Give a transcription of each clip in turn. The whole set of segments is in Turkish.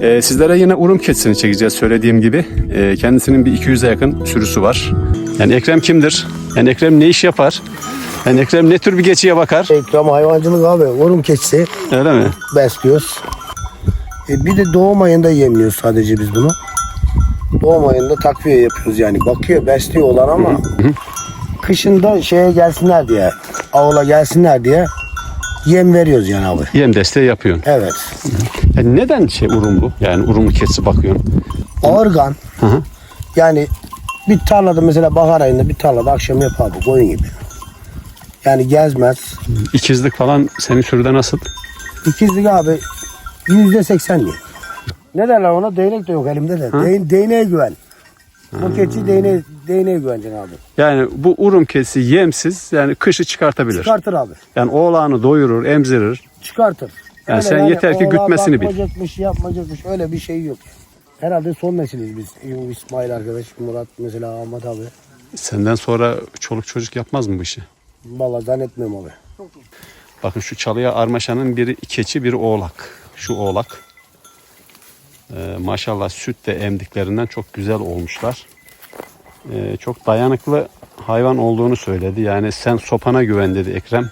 Ee, sizlere yine Urum keçisini çekeceğiz söylediğim gibi. Ee, kendisinin bir 200'e yakın sürüsü var. Yani Ekrem kimdir? Yani Ekrem ne iş yapar? Yani Ekrem ne tür bir geçiye bakar? İkram hayvancılık abi. Orum keçisi Öyle mi? besliyoruz. E, bir de doğum ayında yemliyoruz sadece biz bunu. Doğum ayında takviye yapıyoruz yani. Bakıyor, besliyorlar ama kışında şeye gelsinler diye, avla gelsinler diye yem veriyoruz yani abi. Yem desteği yapıyorsun. Evet. Yani neden şey urumlu? Yani urumlu keçisi bakıyorsun. Ağırgan. Hı hı. Yani bir tarlada mesela bahar ayında bir tarlada akşam yap abi koyun gibi. Yani gezmez. İkizlik falan senin sürüde nasıl? İkizlik abi yüzde seksen diyor. Ne derler ona? Değnek de yok elimde de. Değ, değneğe güven. Bu keçi değneğe, değneğe güveneceksin abi. Yani bu urum keçisi yemsiz yani kışı çıkartabilir. Çıkartır abi. Yani oğlanı doyurur, emzirir. Çıkartır. Yani sen yeter ki oğlan gütmesini bil. Bakmayacakmış, yapmayacakmış. Öyle bir şey yok. Herhalde son nesiliz biz. İsmail arkadaş, Murat mesela Ahmet abi. Senden sonra çoluk çocuk yapmaz mı bu işi? Vallahi zannetmiyorum abi. Bakın şu çalıya armaşanın biri keçi, biri oğlak. Şu oğlak. Ee, maşallah süt de emdiklerinden çok güzel olmuşlar. Ee, çok dayanıklı hayvan olduğunu söyledi. Yani sen sopana güven dedi Ekrem.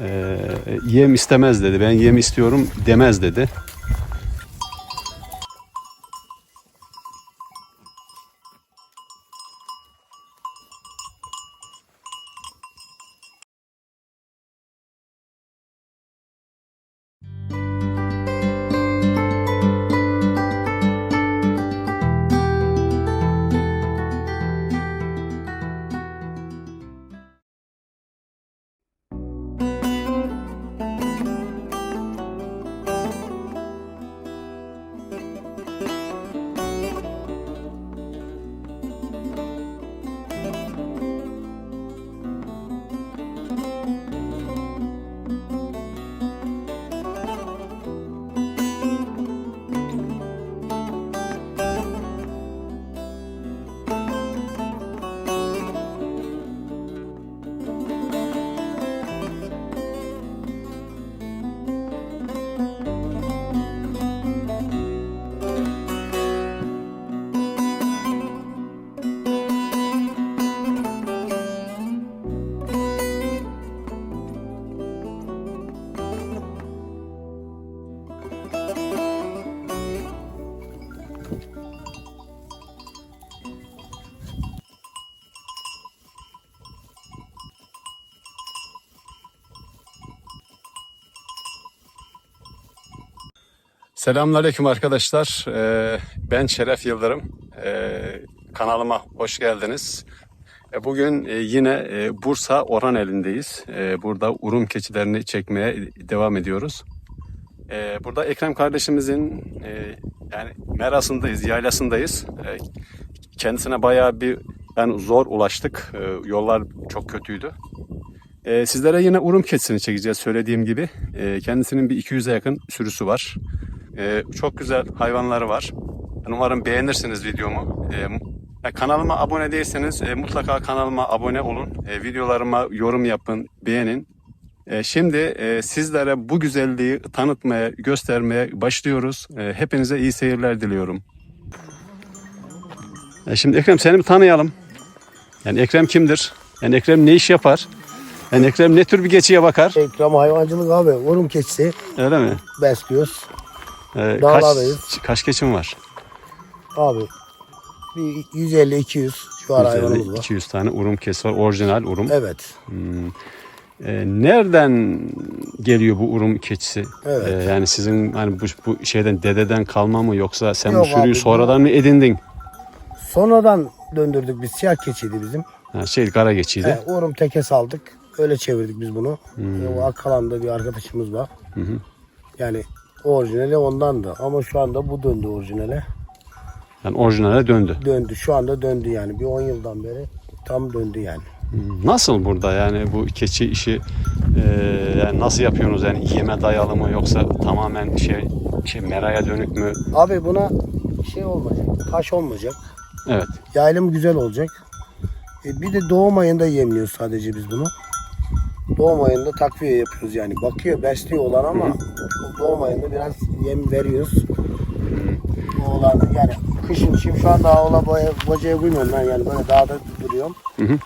Ee, yem istemez dedi. Ben yem istiyorum demez dedi. Selamünaleyküm arkadaşlar. Ee, ben Şeref Yıldırım. Ee, kanalıma hoş geldiniz. E, Bugün e, yine e, Bursa Orhaneli'ndeyiz. E, Burada urum keçilerini çekmeye devam ediyoruz. Burada Ekrem kardeşimizin yani merasındayız, yaylasındayız. Kendisine bayağı bir yani zor ulaştık. Yollar çok kötüydü. Sizlere yine urum keçisini çekeceğiz söylediğim gibi. Kendisinin bir 200'e yakın sürüsü var. Ee, çok güzel hayvanları var. Ben Umarım beğenirsiniz videomu. Ee, kanalıma abone değilseniz e, mutlaka kanalıma abone olun. E, videolarıma yorum yapın, beğenin. E, şimdi e, sizlere bu güzelliği tanıtmaya, göstermeye başlıyoruz. E, hepinize iyi seyirler diliyorum. E, şimdi Ekrem seni bir tanıyalım. Yani Ekrem kimdir? Yani Ekrem ne iş yapar? Yani Ekrem ne tür bir geçiye bakar? İkram hayvancılık abi. Orum keçisi Öyle mi? besliyoruz. E, kaç, Dağlardayız. kaç keçin var? Abi bir 150-200 şu an hayvanımız 150, var. 200 tane urum kes var. Orijinal urum. Evet. Ee, nereden geliyor bu urum keçisi? Evet. Ee, yani sizin hani bu, bu şeyden dededen kalma mı yoksa sen Yok bu sürüyü abi, sonradan mı edindin? Sonradan döndürdük biz. Siyah keçiydi bizim. Ha, şey kara geçiydi. He, Uğrum teke saldık. Öyle çevirdik biz bunu. E, O Akkalan'da bir arkadaşımız var. Yani orijinali ondandı. Ama şu anda bu döndü orijinale. Yani orijinale döndü. Döndü. Şu anda döndü yani. Bir 10 yıldan beri tam döndü yani. Nasıl burada yani bu keçi işi e, yani nasıl yapıyorsunuz yani yeme dayalı mı yoksa tamamen şey şey meraya dönük mü? Abi buna şey olmayacak. Taş olmayacak. Evet. Yaylım güzel olacak. E, bir de doğum ayında yemliyoruz sadece biz bunu. Doğum ayında takviye yapıyoruz yani. Bakıyor besliyor olan ama doğum ayında biraz yem veriyoruz. Oğlan yani kışın şimdi şu anda oğla boya, bocaya koymuyorum ben yani böyle dağda duruyorum. Hı hı.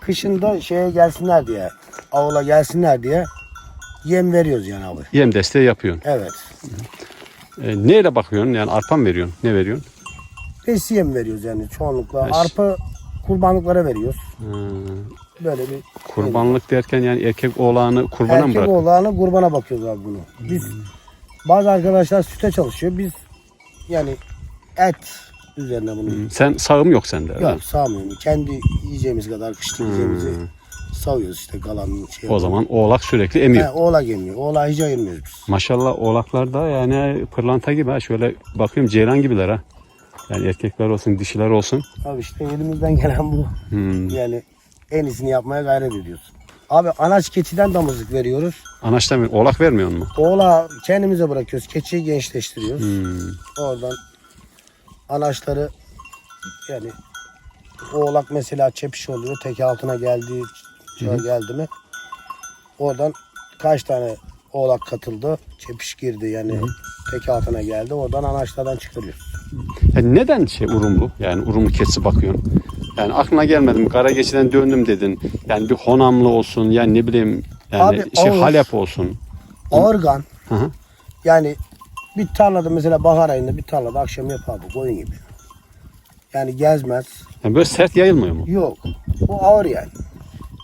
Kışın da şeye gelsinler diye, avla gelsinler diye yem veriyoruz yani abi. Yem desteği yapıyorsun. Evet. E, neyle bakıyorsun yani arpa mı veriyorsun? Ne veriyorsun? Besi yem veriyoruz yani çoğunlukla. Beş. Arpa kurbanlıklara veriyoruz. Ha, Böyle bir kurbanlık derken yani erkek oğlanı kurbana mı Erkek bırak? oğlanı kurbana bakıyoruz abi bunu. Biz bazı arkadaşlar süte çalışıyor. Biz yani et üzerine bunu Sen sağım yok sende. öyle mi? yok sağmıyorum. Kendi yiyeceğimiz kadar kışta yiyeceğimizi sağıyoruz işte kalan şey. O zaman oğlak sürekli emiyor. He, oğlak yemiyor. Oğlağı hiç ayırmıyoruz biz. Maşallah oğlaklar da yani pırlanta gibi ha. Şöyle bakıyorum ceylan gibiler ha. Yani erkekler olsun dişiler olsun. Abi işte elimizden gelen bu. Hmm. Yani en iyisini yapmaya gayret ediyoruz. Abi anaç keçiden damızlık veriyoruz. Anaçta oğlak vermiyor mu? Oğlağı kendimize bırakıyoruz. Keçiyi gençleştiriyoruz. Hmm. Oradan anaçları yani oğlak mesela çepiş oluyor. Teki altına geldiği çağa geldi mi oradan kaç tane oğlak katıldı. Çepiş girdi yani teki altına geldi. Oradan anaçlardan çıkarıyoruz. Yani neden şey urumlu? Yani urumlu keçi bakıyorsun. Yani aklına gelmedi mi? Kara geçiden döndüm dedin. Yani bir honamlı olsun. Yani ne bileyim yani Abi, şey ağır. Halep olsun. Organ Hı hı. yani bir tarlada mesela bahar ayında bir tarlada akşam yapar bu koyun gibi. Yani gezmez. Yani böyle sert yayılmıyor mu? Yok. Bu ağır yani.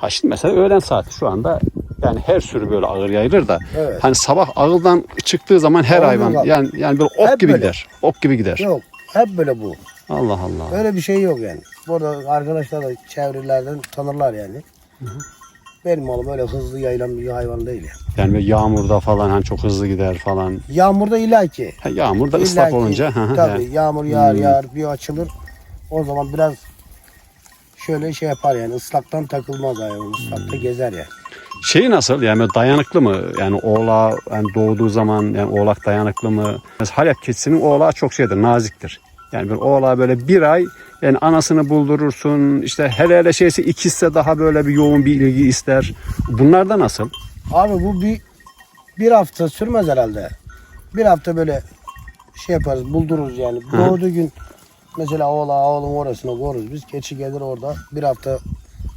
Ha şimdi mesela öğlen saati şu anda yani her sürü böyle ağır yayılır da Evet. hani sabah ağıldan çıktığı zaman her Ağır hayvan yani yani böyle ok Hep gibi böyle. gider. Ok gibi gider. Yok. Hep böyle bu. Allah Allah. Öyle bir şey yok yani. Burada arkadaşlar da çevrelerden tanırlar yani. Benim malım öyle hızlı yayılan bir hayvan değil yani. Yani böyle yağmurda falan hani çok hızlı gider falan. Yağmurda illaki. Ha, yağmurda ıslak illaki, olunca. hı hı, Tabii yani. Hmm. yağmur yağar yağar bir açılır. O zaman biraz şöyle şey yapar yani ıslaktan takılmaz hayvan. Hmm. Islakta gezer yani. Şeyi nasıl yani dayanıklı mı? Yani oğlağı yani doğduğu zaman yani oğlak dayanıklı mı? Mesela Halep keçisinin oğlağı çok şeydir, naziktir. Yani bir oğlağı böyle bir ay yani anasını buldurursun. işte hele hele şeyse ikizse daha böyle bir yoğun bir ilgi ister. Bunlarda nasıl? Abi bu bir bir hafta sürmez herhalde. Bir hafta böyle şey yaparız buldururuz yani. Doğduğu gün mesela oğlağı oğlum orasına koruruz biz. Keçi gelir orada bir hafta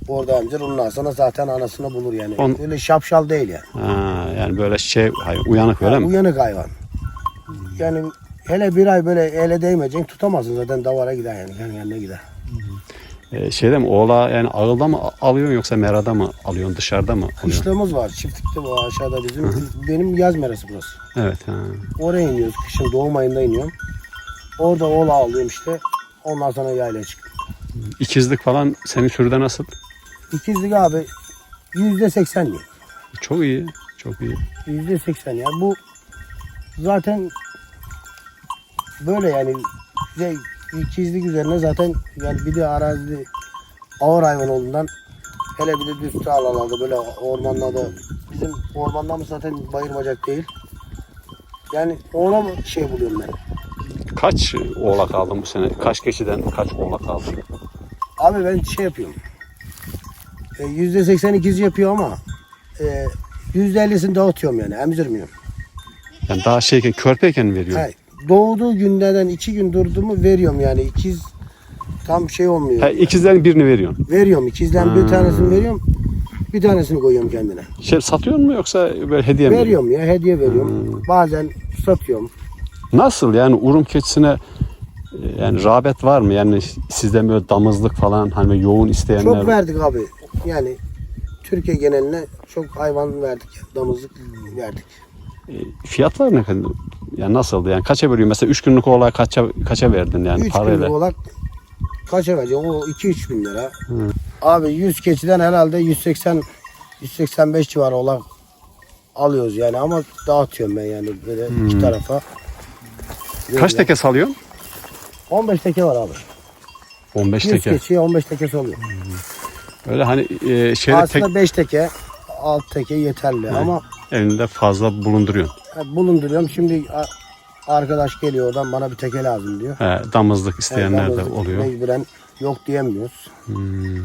orada emzir. Ondan sonra zaten anasını bulur yani. On- Öyle şapşal değil yani. Ha, yani böyle şey uyanık öyle mi? Uyanık hayvan. Yani hele bir ay böyle ele değmeyeceksin tutamazsın zaten davara gider yani. Yani yanına gider. Ee, şeyde mi oğlağı yani ağılda mı alıyorsun yoksa merada mı alıyorsun dışarıda mı alıyorsun? Kışlığımız var. Çiftlikte bu aşağıda bizim. Biz- benim yaz merası burası. Evet. Ha. Oraya iniyoruz. Kışın doğum ayında iniyorum. Orada oğla alıyorum işte. Ondan sonra yaylaya çıktım. İkizlik falan senin sürüde nasıl? İkizlik abi yüzde seksen diyor. Çok iyi. Çok iyi. Yüzde seksen ya. Bu zaten böyle yani şey, ikizlik üzerine zaten yani bir de arazide ağır hayvan olduğundan hele bir de düz tarlalarda böyle ormanlarda bizim ormanlarımız zaten bayır bacak değil. Yani ona mı şey buluyorum ben? Kaç oğlak aldın bu sene? Kaç keçiden kaç oğlak aldın? Abi ben şey yapıyorum. E, Yüzde seksen ikiz yapıyor ama e, yüzde ellisini dağıtıyorum yani emzirmiyorum. Yani daha şeyken körpeyken mi veriyorsun? He, doğduğu günlerden iki gün durdu mu veriyorum yani ikiz tam şey olmuyor. Ha, ikizlerin birini veriyorsun. Veriyorum ikizden bir tanesini veriyorum. Bir tanesini koyuyorum kendine. Şey satıyor mu yoksa böyle hediye mi? veriyorsun? Veriyorum ya hediye veriyorum. Bazen satıyorum. Nasıl yani urum keçisine e, yani rağbet var mı? Yani sizden böyle damızlık falan hani yoğun isteyenler. Çok verdik abi. Yani Türkiye geneline çok hayvan verdik. Damızlık verdik. E, Fiyatlar ne kadar? Yani nasıldı? Yani kaça veriyor? Mesela 3 günlük oğlağı kaça kaça verdin yani 3 parayla? günlük olarak kaça vereceksin? O 2-3 bin lira. Abi 100 keçiden herhalde 180 185 civarı olarak alıyoruz yani ama dağıtıyorum ben yani böyle iki tarafa. Kaç teke salıyorsun? 15 teke var abi. 15 100 teke. keçiye 15 tekesi oluyor. Öyle hani e, şeyde tek Aslında 5 teke, 6 teke yeterli ama elinde fazla bulunduruyorsun. bulunduruyorum. Şimdi a- arkadaş geliyor oradan bana bir teke lazım diyor. He, damızlık isteyenler Yani de damızlık oluyor. Mecburen yok diyemiyoruz. Hmm.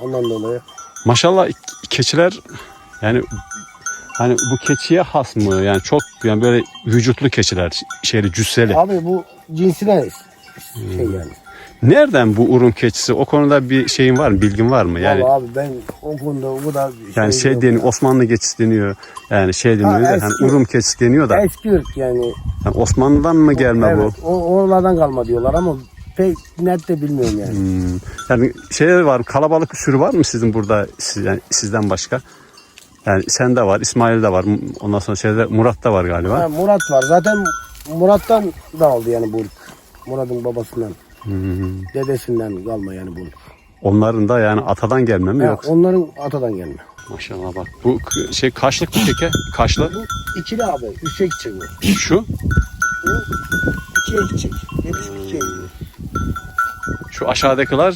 Ondan dolayı. Maşallah keçiler yani hani bu keçiye has mı? Yani çok yani böyle vücutlu keçiler, şeyli cüsseli. Abi bu cinsine şey Hmm. yani. Nereden bu Urum keçisi? O konuda bir şeyin var mı? Bilgin var mı? Yani Vallahi abi ben o konuda o kadar yani şey yok deniyor. Osmanlı keçisi deniyor. Yani şey deniyor. da, eski. hani Urum keçisi deniyor da. Eski ırk yani. Yani Osmanlı'dan mı gelme evet, bu? o, oralardan kalma diyorlar ama pek net de bilmiyorum yani. Hmm. Yani şey var, kalabalık sürü var mı sizin burada siz, yani sizden başka? Yani sen de var, İsmail de var. Ondan sonra şeyde Murat da var galiba. Ha, Murat var. Zaten Murat'tan da aldı yani bu ırk. Murat'ın babasından. Hmm. Dedesinden kalma yani bu. Onların da yani atadan gelme mi yoksa? onların atadan gelme. Maşallah bak. Bu k- şey kaşlık bir teke. Kaşlı. Bu ikili abi. Üçe gidecek bu. Şu. Bu ikiye gidecek. Yetişip ikiye gidiyor. Şu aşağıdakiler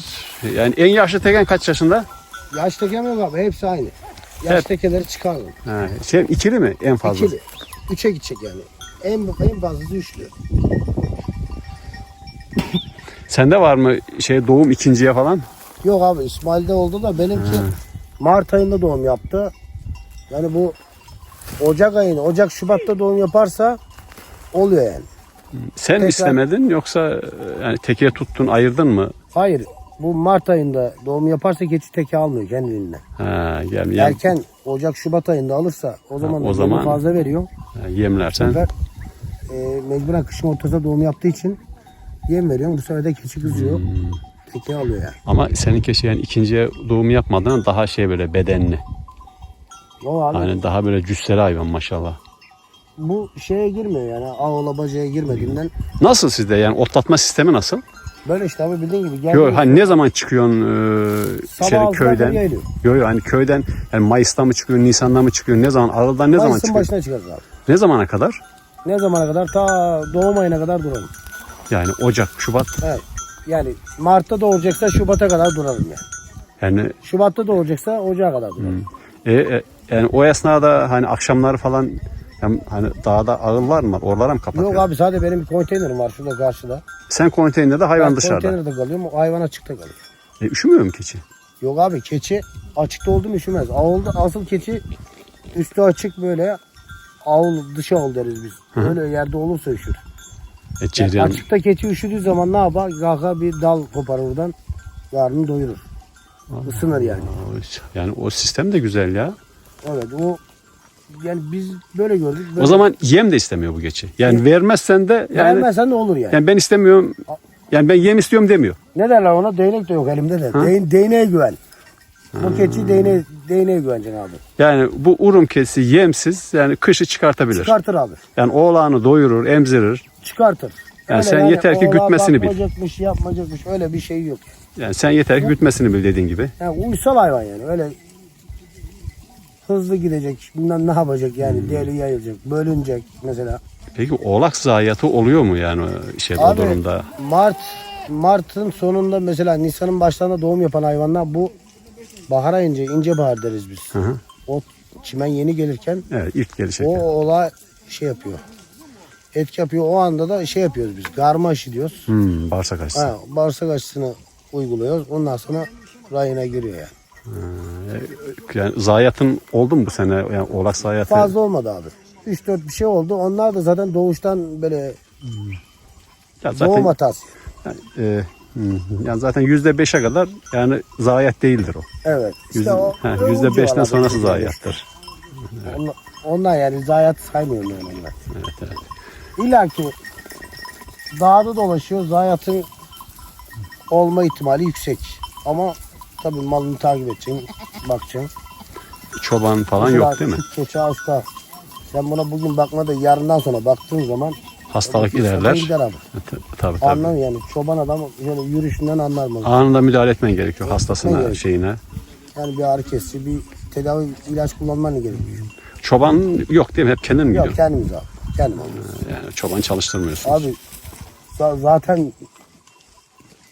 yani en yaşlı teken kaç yaşında? Yaş tekem yok abi. Hepsi aynı. Yaş Hep. tekeleri çıkardım. Ha, şey ikili mi en fazla? İkili. Üçe gidecek yani. En, en fazlası üçlü. Sende var mı şey doğum ikinciye falan? Yok abi İsmail'de oldu da benimki Mart ayında doğum yaptı. Yani bu Ocak ayında, Ocak Şubat'ta doğum yaparsa oluyor yani. Sen Tekrar- istemedin yoksa e, yani tekeye tuttun ayırdın mı? Hayır bu Mart ayında doğum yaparsa keçi teke almıyor kendiliğinden. Ha, yani, yani Erken Ocak Şubat ayında alırsa o zaman, o o zaman- fazla veriyor. ha, yemlersen. sefer e, mecburen kışın ortasında doğum yaptığı için yem veriyorum. Bu sefer de keçi kızıyor. Hmm. Teke alıyor yani. Ama senin keşke yani ikinciye doğum yapmadığın daha şey böyle bedenli. Abi Hani daha böyle cüsseli hayvan maşallah. bu şeye girmiyor yani ağola bacaya girmediğinden. Nasıl sizde yani otlatma sistemi nasıl? Böyle işte abi bildiğin gibi. Yok gelmiyor. hani ne zaman çıkıyorsun e, Sabah köyden? Yok yok hani köyden yani Mayıs'ta mı çıkıyor, Nisan'da mı çıkıyor? Ne zaman? Aralıktan ne zaman Mayıs'ın çıkıyor? başına çıkarız abi. Ne zamana kadar? Ne zamana kadar? Ta doğum ayına kadar duralım. Yani Ocak, Şubat. Evet. Yani Mart'ta doğuracaksa Şubat'a kadar duralım yani. Yani Şubat'ta doğuracaksa Ocak'a kadar duralım. e, e, yani o esnada hani akşamları falan yani hani dağda ağıllar mı var? Oralara mı kapatıyor? Yok abi sadece benim bir konteynerim var şurada karşıda. Sen konteynerde hayvan ben dışarıda. konteynerde kalıyorum. Hayvan açıkta kalıyor. E, üşümüyor mu keçi? Yok abi keçi açıkta oldu mu üşümez. Ağılda asıl keçi üstü açık böyle ağıl dışı ağıl deriz biz. Öyle yerde olursa üşür. E, Yani açıkta keçi üşüdüğü zaman ne yapar? Kalkar bir dal koparır oradan. Karnını doyurur. Isınır yani. yani o sistem de güzel ya. Evet o yani biz böyle gördük. Böyle O zaman yem de istemiyor bu keçi. Yani vermezsen de yani, Vermezsen ne olur yani? yani ben istemiyorum. Yani ben yem istiyorum demiyor. Ne derler ona? Değnek de yok elimde de. Değ, değneğe güven. Bu keçi değneğe, değneğe güveneceksin abi. Yani bu urum keçisi yemsiz yani kışı çıkartabilir. Çıkartır abi. Yani oğlanı doyurur, emzirir. Çıkartır. Yani sen yeter ki gütmesini bil. bakmayacakmış, yapmayacakmış öyle bir şey yok. Yani sen yeter ki gütmesini bil dediğin gibi. Yani uysal hayvan yani öyle hızlı gidecek, bilmem ne yapacak yani deri yayılacak, bölünecek mesela. Peki oğlak zayiatı oluyor mu yani şey o Abi durumda? Mart Mart'ın sonunda mesela Nisan'ın başlarında doğum yapan hayvanlar bu bahara ince, ince bahar deriz biz. Hı hı. O çimen yeni gelirken Evet ilk gelişek. o olay şey yapıyor. Etki yapıyor. O anda da şey yapıyoruz biz. Garma aşı diyoruz. Hmm, bağırsak aşısı. Ha, bağırsak aşısını uyguluyoruz. Ondan sonra rayına giriyor yani. Yani zayiatın oldu mu bu sene? Yani oğlak zayiatı. Fazla olmadı abi. 3-4 bir şey oldu. Onlar da zaten doğuştan böyle Ya zaten, doğum hatası. yani, e, hmm, yani zaten yüzde beşe kadar yani zayiat değildir o. Evet. İşte Yüzde, beşten sonrası zayiattır. Onlar, onlar yani zayiat saymıyorum yani onlar. Evet, evet. İlla ki dağda dolaşıyor. Zayiatın olma ihtimali yüksek. Ama tabii malını takip edeceksin. Bakacaksın. Çoban falan Mesela yok değil mi? Keçi hasta. Sen buna bugün bakma da yarından sonra baktığın zaman Hastalık ilerler. Gider abi. Tabii tabii. tabii. Anlam yani çoban adam şöyle yürüyüşünden anlar mı? Anında müdahale etmen gerekiyor hastasına, gerekiyor. şeyine. Yani bir ağrı kesici, bir tedavi ilaç kullanman gerekiyor. Çoban yok değil mi? Hep kendin mi Yok gidiyorsun? kendimiz abi. Kendimiz. Yani çoban çalıştırmıyorsun. Abi za- zaten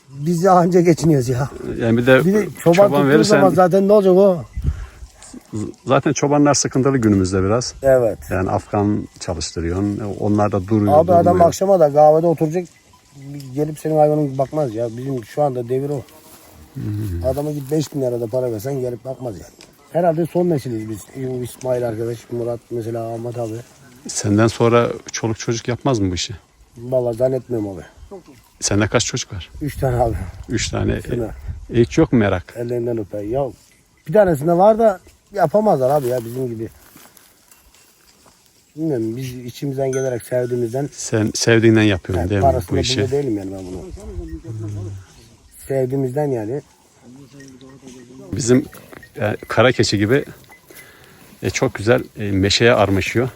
Biz anca geçiniyoruz ya. Yani bir de, Bir de çoban, çoban, verirsen zaman zaten ne olacak o? zaten çobanlar sıkıntılı günümüzde biraz. Evet. Yani Afgan çalıştırıyorsun. Onlar da duruyor. Abi adam durmuyor. akşama da kahvede oturacak gelip senin hayvanın bakmaz ya. Bizim şu anda devir o. Adama git 5 bin lirada para versen gelip bakmaz yani. Herhalde son nesiliz biz. İsmail arkadaş, Murat mesela Ahmet abi. Senden sonra çoluk çocuk yapmaz mı bu işi? Vallahi zannetmiyorum abi. Sende kaç çocuk var? 3 tane abi. Üç tane. tane. E, hiç yok mu merak? Ellerinden öper. Ya bir tanesinde var da yapamazlar abi ya bizim gibi. Bilmiyorum biz içimizden gelerek sevdiğimizden Sen sevdiğinden yapıyorsun yani değil mi bu parasında işi? bunda değilim yani ben bunu. Sevdiğimizden yani. Bizim e, kara keçi gibi e, çok güzel e, meşeye armışıyor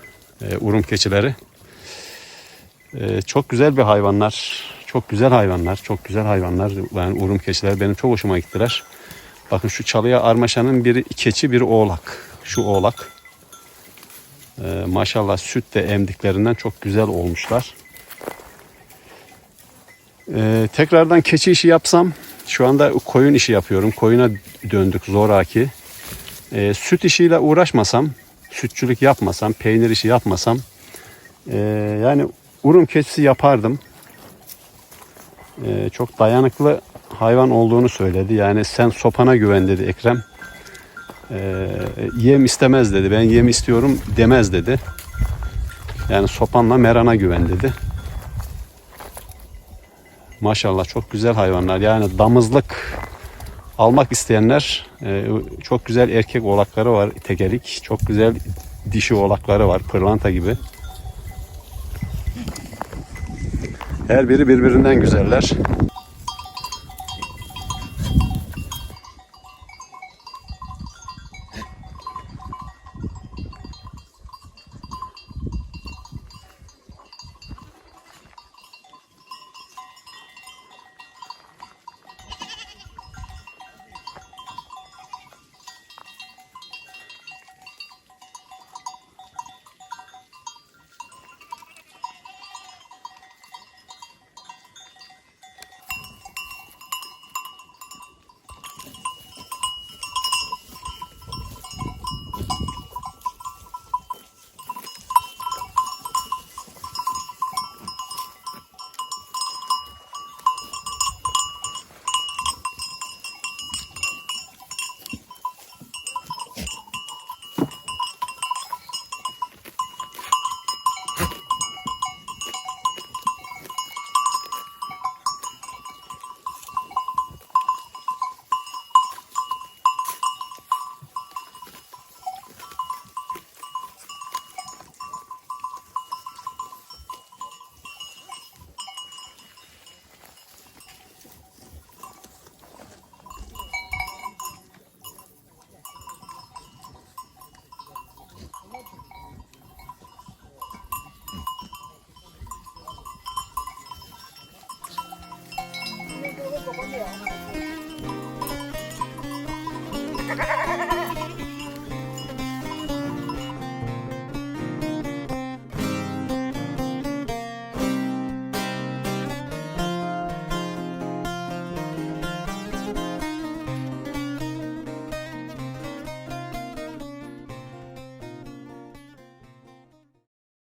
e, urum keçileri. E, çok güzel bir hayvanlar. Çok güzel hayvanlar. Çok güzel hayvanlar. Yani urum keçileri benim çok hoşuma gittiler. Bakın şu çalıya armaşanın biri keçi biri oğlak. Şu oğlak. E, maşallah süt de emdiklerinden çok güzel olmuşlar. E, tekrardan keçi işi yapsam şu anda koyun işi yapıyorum. Koyuna döndük zoraki. E, süt işiyle uğraşmasam, sütçülük yapmasam, peynir işi yapmasam e, yani urum keçisi yapardım. E, çok dayanıklı hayvan olduğunu söyledi. Yani sen sopana güven dedi Ekrem. E, yem istemez dedi. Ben yem istiyorum demez dedi. Yani sopanla merana güven dedi. Maşallah çok güzel hayvanlar. Yani damızlık almak isteyenler e, çok güzel erkek oğlakları var tekelik. Çok güzel dişi oğlakları var pırlanta gibi. Her biri birbirinden güzeller.